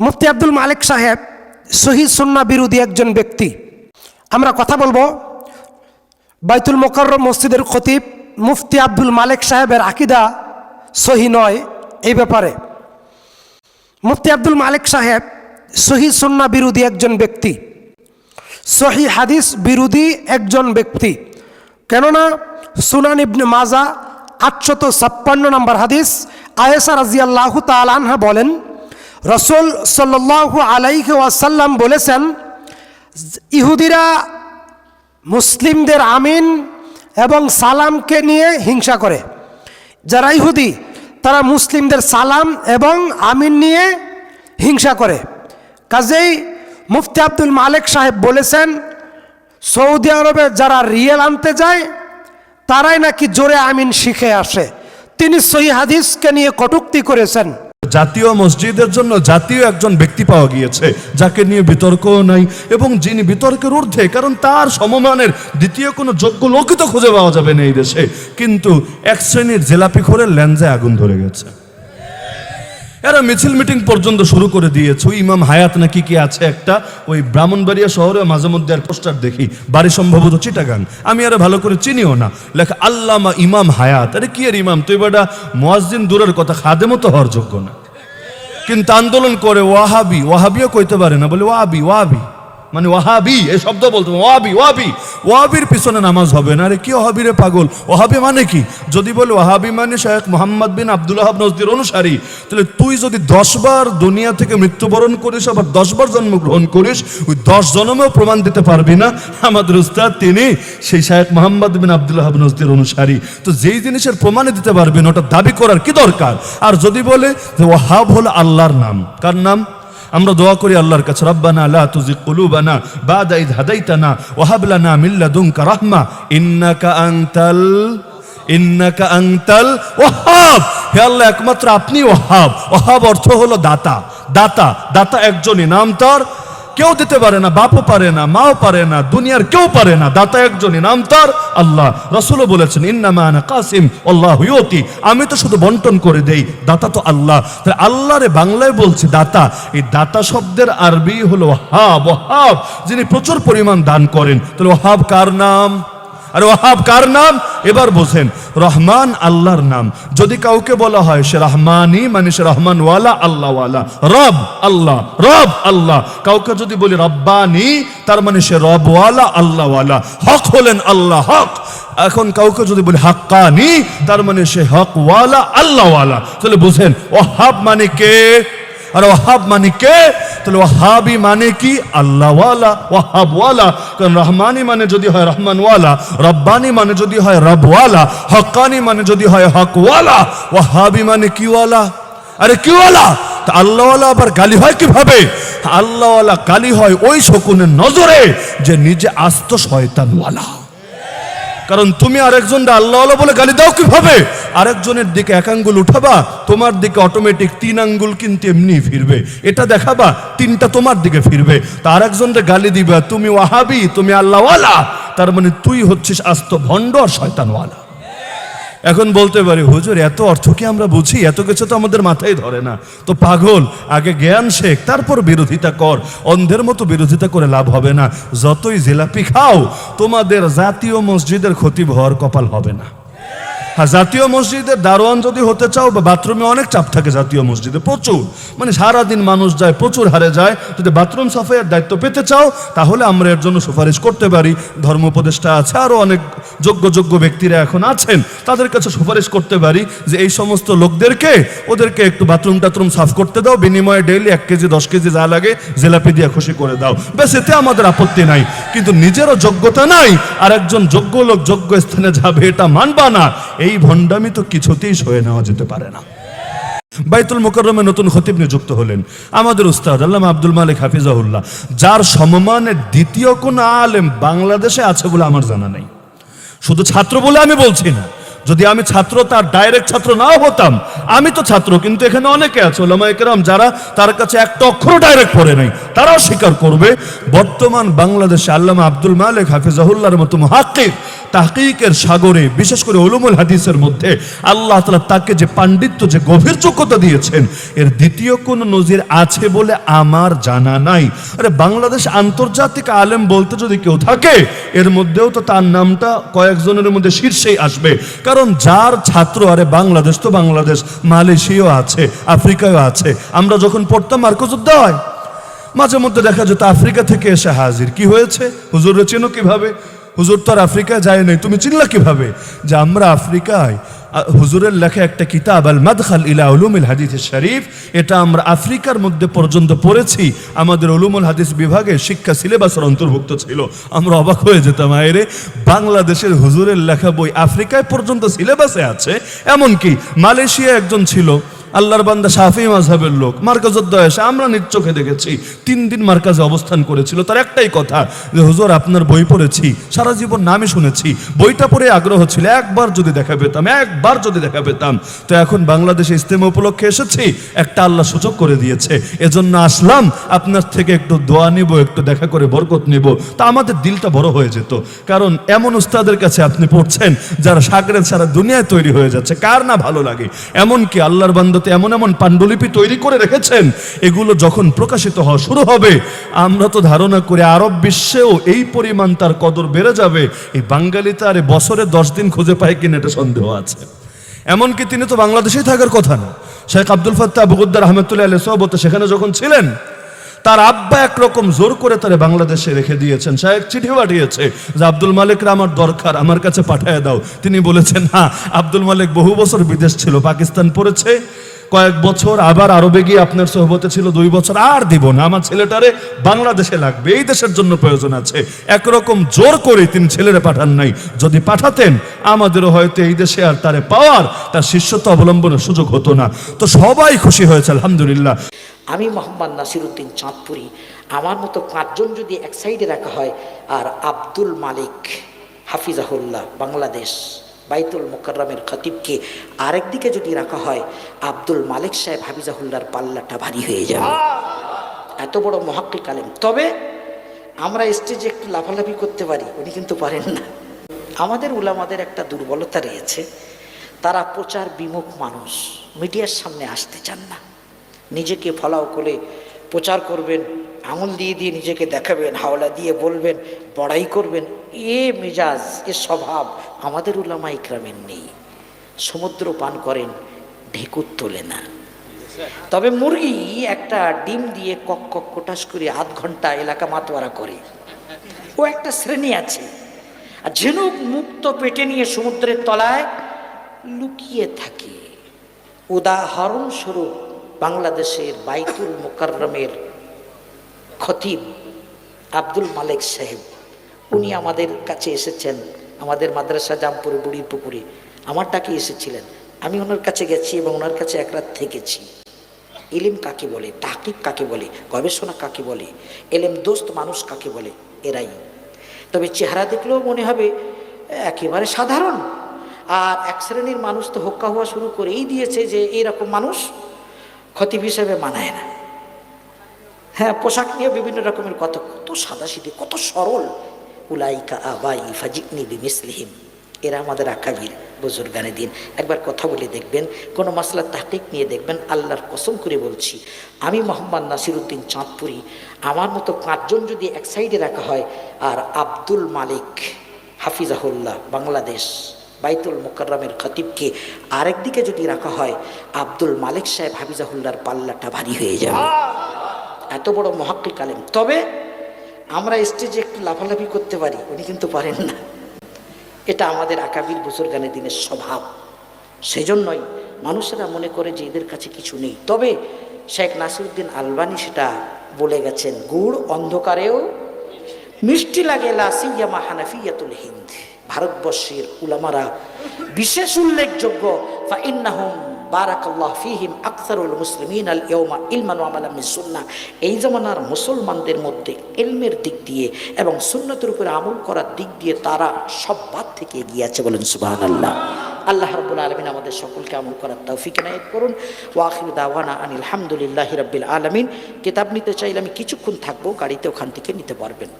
মুফতি আব্দুল মালিক সাহেব শহীদ সন্না বিরোধী একজন ব্যক্তি। আমরা কথা বলব বাইতুল মোকাররম মসজিদের খতিব মুফতি আব্দুল মালিক সাহেবের আকিদা সহি নয় এই ব্যাপারে। মুফতি আব্দুল মালিক সাহেব সহি সন্না বিরোধী একজন ব্যক্তি। সহি হাদিস বিরোধী একজন ব্যক্তি। কেননা সুনান ইবনে মাজা আটশত ছাপ্পান্ন নম্বর হাদিস আয়েসা রাজিয়াল্লাহ তালানহা বলেন রসুল সাল্লাল্লাহু আলাইহি ওয়াসাল্লাম বলেছেন, ইহুদিরা মুসলিমদের আমিন এবং সালামকে নিয়ে হিংসা করে। যারা ইহুদি, তারা মুসলিমদের সালাম এবং আমিন নিয়ে হিংসা করে। কাজেই মুফতি আব্দুল মালিক সাহেব বলেছেন, সৌদি আরবে যারা রিয়েল আনতে যায়, তারাই নাকি জোরে আমিন শিখে আসে। তিনি সহি হাদিসকে নিয়ে কটুক্তি করেছেন। জাতীয় মসজিদের জন্য জাতীয় একজন ব্যক্তি পাওয়া গিয়েছে, যাকে নিয়ে বিতর্কও নাই এবং যিনি বিতর্কের ঊর্ধ্বে, কারণ তার সমমানের দ্বিতীয় কোনো যোগ্য লোকই তো খুঁজে পাওয়া যাবে না এই দেশে। কিন্তু এক শ্রেণির জেলাপি খোরে ল্যাঞ্জে আগুন ধরে গেছে। এরা মিছিল মিটিং পর্যন্ত শুরু করে দিয়েছে। ইমাম হায়াত নাকি কি আছে একটা? ওই ব্রাহ্মণবাড়িয়া শহরে মাঝে মধ্যে আর পোস্টার দেখি। বাড়ি সম্ভবত চিটাগান আমি আরও ভালো করে চিনিও না। লেখা, আল্লামা ইমাম হায়াত। আরে কি আর ইমাম? তুই বেটা মোয়াজিন দূরের কথা খাদেমও তো হওয়ার যোগ্য না। কিন্তু আন্দোলন করে ওয়াহাবি। ওয়াহাবিও কইতে পারে না। বলে ওয়াবি ওয়াবি মানে ওয়াহাবি এ শব্দ বলতো ওয়াবি ওয়াবি ওয়াবির পিছনে নামাজ হবে না আরে কি ওহাবি রে পাগল? ওহাবি মানে কি? যদি বলে ওহাবি মানে Sheikh Mohammad bin Abdul Wahhab নজদির অনুসারী, তাহলে তুই যদি দশবার দুনিয়া থেকে মৃত্যুবরণ করিস, আবার দশবার জন্মগ্রহণ করিস, ওই দশ জন্মেও প্রমাণ দিতে পারবি না। আমাদের উস্তাদ তিনি সেই Sheikh Mohammad bin Abdul Wahhab নজদির অনুসারী। তো যেই জিনিসের প্রমাণে দিতে পারবি না, ওটা দাবি করার কি দরকার? আর যদি বলে ওয়াহাব হলো আল্লাহর নাম, কার নাম? আমরা দোয়া করি আল্লাহর কাছে, রব্বানা লা তুযিগ কুলুবানা বাদা ইদ হাদাইতানা ওয়া হাব লানা মিন লাদুনকা রাহমা। ইন্নাকা আনতাল ইন্নাকা আনতাল ওয়াহাব। হে আল্লাহ, একমাত্র আপনি ওয়াহাব। ওয়াহাব অর্থ হলো দাতা। দাতা দাতা একজনই। নাম তার কেউ দিতে পারে না, বাপও পারে না, মাও পারে না, দুনিয়ার কেউ পারে না। দাতা একজনই, নাম তার আল্লাহ। রসুলও বলেছেন, ইন্নামা আনা কাসিম, আল্লাহ হুয়তি আমি তো শুধু বন্টন করে দেই, দাতা তো আল্লাহ। তাহলে আল্লাহরে বাংলায় বলছি, দাতা, এই দাতা শব্দের আরবি হলো হাব হাব যিনি প্রচুর পরিমাণ দান করেন। তাহলে হাব কার নাম? আর ওহাব কার নাম? এবার বোঝেন, রহমান আল্লাহর নাম। যদি কাউকে বলা হয়, সে রহমানি মানে সে রহমান ওয়ালা আল্লাহ রব আল্লাহ রব আল্লাহ। কাউকে যদি বলি রব্বানি, তার মানে সে রব ওয়ালা আল্লাহ হক হলেন আল্লাহ, হক। এখন কাউকে যদি বলি হাক্কানি, তার মানে সে হক ওয়ালা আল্লাহ ওয়ালা তাহলে বুঝেন ওহাব মানে কে? আর ওহাব মানে কে? তাহলে ওহাবি মানে কি? আল্লাহওয়ালা, ওয়াহাবওয়ালা। কারণ রহমানি মানে যদি হয় রহমানওয়ালা, রব্বানি মানে যদি হয় রবওয়ালা, হকানি মানে যদি হয় হকওয়ালা। ওয়াহাবি মানে কিওয়ালা? আরে কিওয়ালা? তা আল্লাহওয়ালা আবার গালি হয় কীভাবে? আল্লাহওয়ালা গালি হয় ওই শকুনের নজরে যে নিজে আস্ত শয়তানওয়ালা। কারণ তুমি আরেকজন আল্লাহ আল্লাহ বলে গালি দাও কীভাবে? আরেকজনের দিকে এক আঙ্গুল উঠাবা, তোমার দিকে অটোমেটিক তিন আঙ্গুল কিন্তু এমনি ফিরবে। এটা দেখাবা, তিনটা তোমার দিকে ফিরবে। তা আরেকজনকে গালি দিবা, তুমি ওয়াহাবি, তুমি আল্লাহওয়ালা। তার মানে তুই হচ্ছিস আস্ত ভণ্ড আর শয়তানওয়ালা। এখন বলতে পারি, হুজুর, এত অর্থ কি আমরা বুঝি? এত কিছু তো আমাদের মাথায় ধরে না। তো পাগল, আগে জ্ঞান শেখ, তারপর বিরোধিতা কর। অন্ধের মতো বিরোধিতা করে লাভ হবে না। যতই জিলাপি খাও, তোমাদের জাতীয় মসজিদের ক্ষতি হওয়ার কপাল হবে না। হ্যাঁ জাতীয় মসজিদের দারোয়ান যদি হতে চাও, বা বাথরুমে অনেক চাপ থাকে জাতীয় মসজিদে, প্রচুর। মানে সারাদিন মানুষ যায়, প্রচুর হারে যায়। যদি বাথরুম সাফাইয়ের দায়িত্ব পেতে চাও, তাহলে আমরা এর জন্য সুপারিশ করতে পারি। ধর্ম উপদেষ্টা আছে আরও অনেক যোগ্য যোগ্য ব্যক্তিরা এখন আছেন, তাদের কাছে সুপারিশ করতে পারি যে এই সমস্ত লোকদেরকে ওদেরকে একটু বাথরুম টাথরুম সাফ করতে দাও, বিনিময়ে ডেইলি এক কেজি, দশ কেজি যা লাগে জেলাপি দিয়ে খুশি করে দাও। ব্যাস, এতে আমাদের আপত্তি নাই। কিন্তু নিজেরও যোগ্যতা নাই আর একজন যোগ্য লোক যোগ্য স্থানে যাবে, এটা মানবা না। এই ভণ্ডামি তো কিছুতেই সয়ে নেওয়া যেতে পারে না। বাইতুল মোকরমে নতুন খতিব নিযুক্ত হলেন। আমাদের উস্তাদ আল্লাহ আব্দুল মালিক হাফিজাহুল্লাহ, যার সমমানের দ্বিতীয় কোন আলেম বাংলাদেশে আছে বলে আমার জানা নেই। শুধু ছাত্র বলে আমি বলছি না। যদি আমি ছাত্র, তার ডাইরেক্ট ছাত্র নাও হতাম। আমি তো ছাত্র, কিন্তু এখানে অনেকে আছে ওলামা একরাম যারা তার কাছে একটা অক্ষর ডাইরেক্ট পড়ে নাই। তারাও স্বীকার করবে, বর্তমান বাংলাদেশে আল্লামা আব্দুল মালিক হাফিজাহুল্লাহর মতো মহাক্কিক তাহকিকের সাগরে, বিশেষ করে উলুমুল হাদিসের মধ্যে আল্লাহ তালা তাকে যে পাণ্ডিত্য, যে গভীর যোগ্যতা দিয়েছেন, এর দ্বিতীয় কোন নজির আছে বলে আমার জানা নাই। আরে বাংলাদেশ আন্তর্জাতিক আলেম বলতে যদি কেউ থাকে, এর মধ্যেও তো তার নামটা কয়েকজনের মধ্যে শীর্ষেই আসবে। কারণ যার ছাত্র, আরে বাংলাদেশ তো বাংলাদেশ, মালয়েশিয়াও আছে, আফ্রিকায়ও আছে। আমরা যখন পড়তাম মার্কজুদ্দা হয়, মাঝে মধ্যে দেখা যেত আফ্রিকা থেকে এসে হাজির। কি হয়েছে? হুজুরে চেনো কীভাবে? হুজুর তো আর আফ্রিকায় যায় নাই। তুমি চিনলা কীভাবে যে আমরা আফ্রিকায় হুজুরের লেখা একটা কিতাব আল মাদখাল ইলা উলুমিল হাদিস শরীফ, এটা আমরা আফ্রিকার মধ্যে পর্যন্ত পড়েছি। আমাদের উলুমুল হাদিস বিভাগে শিক্ষা সিলেবাসের অন্তর্ভুক্ত ছিল। আমরা অবাক হয়ে যেতাম, আয়রে, বাংলাদেশের হুজুরের লেখা বই আফ্রিকায় পর্যন্ত সিলেবাসে আছে। এমনকি মালয়েশিয়া একজন ছিল। আল্লাহর বান্দা শাফি মাঝহাবের লোক মার্কাজোদ্দা এসে আমরা নিজ চোখে দেখেছি, তিন দিন মার্কাজে অবস্থান করেছিল। তার একটাই কথা যে, হুজুর, আপনার বই পড়েছি, সারা জীবন নামই শুনেছি, বইটা পড়ে আগ্রহ ছিল, একবার যদি দেখা পেতাম, একবার যদি দেখা পেতাম। তো এখন বাংলাদেশে ইস্তেমা উপলক্ষে এসেছি, একটা আল্লাহ সুযোগ করে দিয়েছে, এজন্য আসলাম, আপনার থেকে একটু দোয়া নিব, একটু দেখা করে বরকত নিব। তা আমাদের দিলটা বড় হয়ে যেত, কারণ এমন উস্তাদের কাছে আপনি পড়ছেন, যারা সাগরের সারা দুনিয়ায় তৈরি হয়ে যাচ্ছে, কার না ভালো লাগে? এমনকি আল্লাহর বান্দাতে এমন এমন পাণ্ডুলিপি তৈরি করে রেখেছেন, এগুলো যখন প্রকাশিত হওয়া শুরু হবে, আমরা তো ধারণা করে আরব বিশ্বেও এই পরিমাণ তার কদর বেড়ে যাবে। এই বাঙালি তার বছরে দশ দিন খুঁজে পায় কিনা এটা সন্দেহ আছে। এমনকি তিনি তো বাংলাদেশেই থাকার কথা না। শেখ আব্দুল ফত্তা আবুদ্দার আহমেদুল্লাহ আলহ সহবত সেখানে যখন ছিলেন তার আব্বা একরকম জোর করে তারে বাংলাদেশে রেখে দিয়েছেন। সাহেব চিঠি পাঠিয়েছে যে, আব্দুল মালিকরা আমার দরকার, আমার কাছে পাঠিয়ে দাও। তিনি বলেছেন, না, আব্দুল মালিক বহু বছর বিদেশ ছিল, পাকিস্তান পড়েছে। কয়েক বছর আবার আরবে গিয়ে আপনার সহবতে ছিল, দুই বছর আর দিব না। আমার ছেলেটারে বাংলাদেশে লাগবে, এই দেশের জন্য প্রয়োজন আছে। একরকম জোর করে তিনি ছেলেরে পাঠান নাই। যদি পাঠাতেন, আমাদেরও হয়তো এই দেশে আর তারে পাওয়ার, তার শিষ্যত্ব অবলম্বনের সুযোগ হতো না। তো সবাই খুশি হয়েছে, আলহামদুলিল্লাহ। আমি মোহাম্মদ নাসিরুদ্দিন চাঁদপুরি। আমার মতো পাঁচজন যদি এক সাইডে রাখা হয়, আর আব্দুল মালিক হাফিজাহুল্লাহ, বাংলাদেশ, বাইতুল মোকাররমের খতিবকে আরেক দিকে যদি রাখা হয়, আব্দুল মালিক সাহেব হাফিজাহুল্লার পাল্লাটা ভারী হয়ে যাবে। এত বড় মহাক্কিক আলেম তবে আমরা স্টেজে একটু লাফালাফি করতে পারি, উনি কিন্তু পারেন না। আমাদের উলামাদের একটা দুর্বলতা রয়েছে, তারা প্রচার বিমুখ মানুষ, মিডিয়ার সামনে আসতে চান না। নিজেকে ফলাও করে প্রচার করবেন, আঙুল দিয়ে দিয়ে নিজেকে দেখাবেন, হাওলা দিয়ে বলবেন, বড়াই করবেন। এ মেজাজ, এ স্বভাব আমাদের উলামা ইকরামের নেই। সমুদ্র পান করেন, ঢেকুর তোলে না। তবে মুরগি একটা ডিম দিয়ে কক কক কোটাস করে আধ ঘণ্টা এলাকা মাতোয়ারা করে। ও একটা শ্রেণি আছে। আর ঝিনুক মুক্ত পেটে নিয়ে সমুদ্রের তলায় লুকিয়ে থাকে। উদাহরণস্বরূপ বাংলাদেশের বাইতুল মোকাররমের খতিব আব্দুল মালিক সাহেব। উনি আমাদের কাছে এসেছেন, আমাদের মাদ্রাসা জামপুরে বুড়ির পুকুরে। আমার ডাকে এসেছিলেন। আমি ওনার কাছে গেছি এবং ওনার কাছে এক রাত থেকেছি। ইলিম কাকে বলে তাকিব কাকে বলে, গবেষণা কাকে বলে, এলেম দোস্ত মানুষ কাকে বলে, এরাই। তবে চেহারা দেখলেও মনে হবে একেবারে সাধারণ। আর এক শ্রেণির মানুষ তো হোক্কা হওয়া শুরু করেই দিয়েছে যে এইরকম মানুষ খতিব হিসেবে মানায় না। হ্যাঁ পোশাক নিয়ে বিভিন্ন রকমের কত কত সাদাসিধে, কত সরল। উলাইকা আবাই ফাজিকনি বিমিসলিহিম। এরা আমাদের আকাবির বুজুর্গানে দিন। একবার কথা বলে দেখবেন, কোনো মাসলা তাহকিক নিয়ে দেখবেন, আল্লাহর কসম করে বলছি, আমি মোহাম্মদ নাসিরুদ্দিন চাঁদপুরি। আমার মতো পাঁচজন যদি এক সাইডে রাখা হয়, আর আব্দুল মালিক হাফিজাহুল্লাহ, বাংলাদেশ। বাইতুল মোকাররমের খতিবকে আরেক দিকে যদি রাখা হয়, আব্দুল মালিক সাহেব হাফিজাহুল্লাহর পাল্লাটা ভারী হয়ে যাবে। এত বড় মহাক্কিক আলেম তবে আমরা স্টেজে একটু লাফালাফি করতে পারি, উনি কিন্তু পারেন না। এটা আমাদের আকাবির বুজুর্গানের দিনের স্বভাব। সেজন্যই মানুষেরা মনে করে যে এদের কাছে কিছু নেই। তবে শেখ নাসিরুদ্দিন আলবানি সেটা বলে গেছেন, গুড় অন্ধকারেও মিষ্টি লাগে লাসিয়ামা হানাফিয়াতুল হিন্দ। ভারতবর্ষের উলামারা বিশেষ উল্লেখযোগ্য ফা ইন্নাহুম বারাকাল্লাহ ফিহিম আকসারুল মুসলিমিন আল ইয়মা ইলমান ওয়ামালাম সুন্নাহ। এই জামানার মুসলমানদের মধ্যে ইলমের দিক দিয়ে এবং সুন্নতের উপরে আমল করার দিক দিয়ে তারা সব বাদ থেকে এগিয়ে আছে বলেন সুবহানাল্লাহ। আল্লাহ রাব্বুল আলামিন আমাদের সকলকে আমল করার তৌফিক এনায়েত করুন। ওয়াখির দাওয়ানা আনিল হামদুলিল্লাহি রাব্বিল আলামিন। কিতাব নিতে চাইলে আমি কিছুক্ষণ থাকব, গাড়িতে ওখান থেকে নিতে পারবেন।